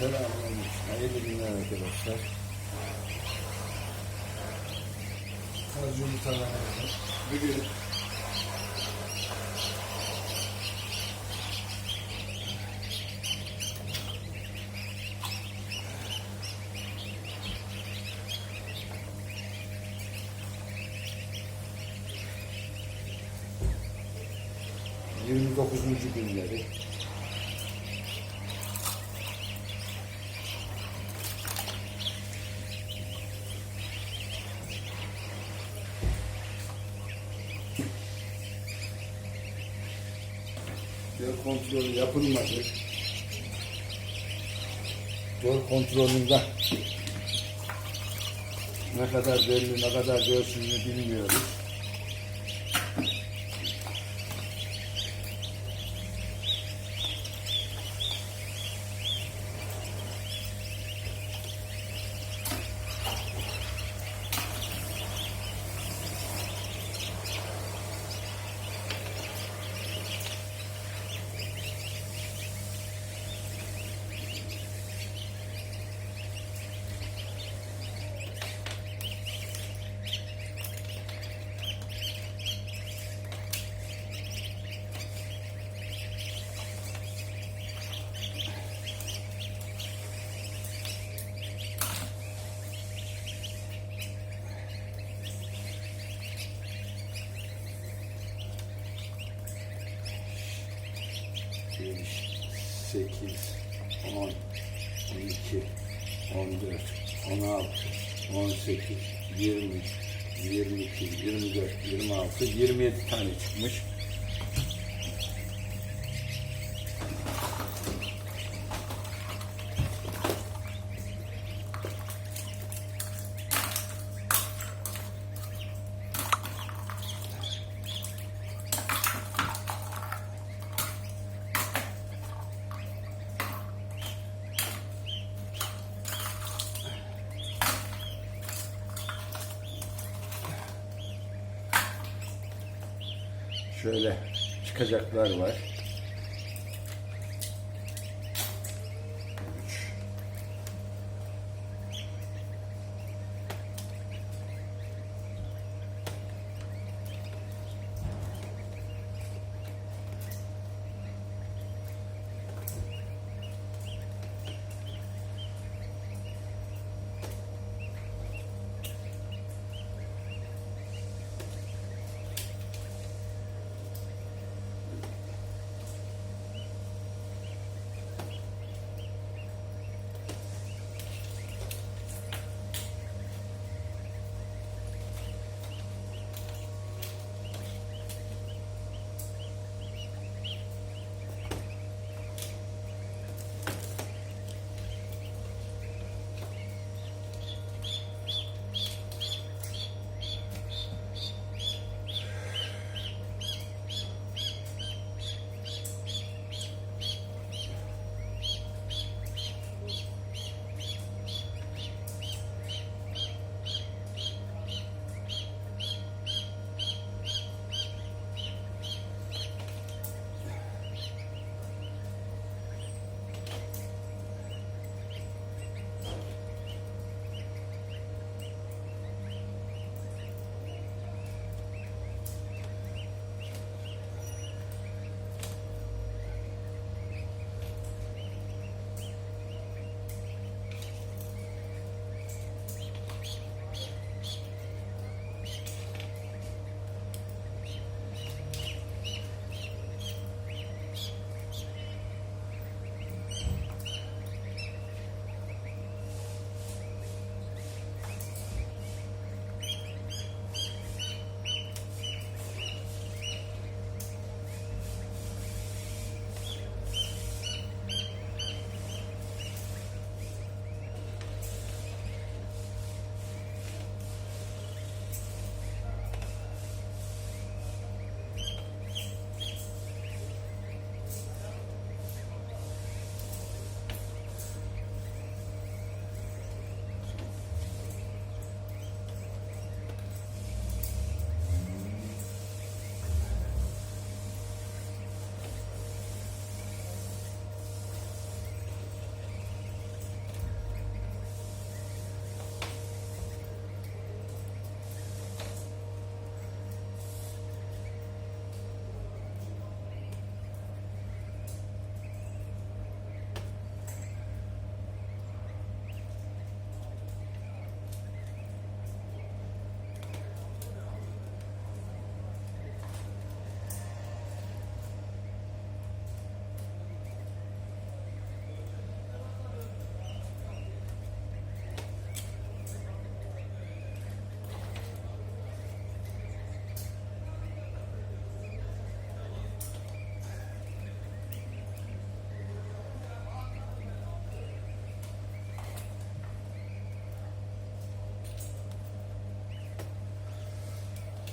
Selamünaleyküm. Hayırlı günler arkadaşlar. Kazı yumurtalarını bugün Yirmi günleri Göl kontrolü yapılmadı. Göl kontrolünde ne kadar belli, ne kadar göğsünü bilmiyoruz. 7, 8, 10, 12, 14, 16, 18, 20, 22, 24, 26, 27 tane çıkmış. Şöyle çıkacaklar var.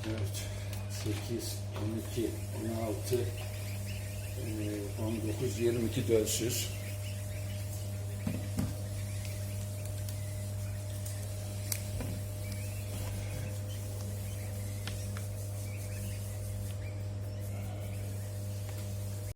8, 12, 16, eee, 19, 22 dölsüz.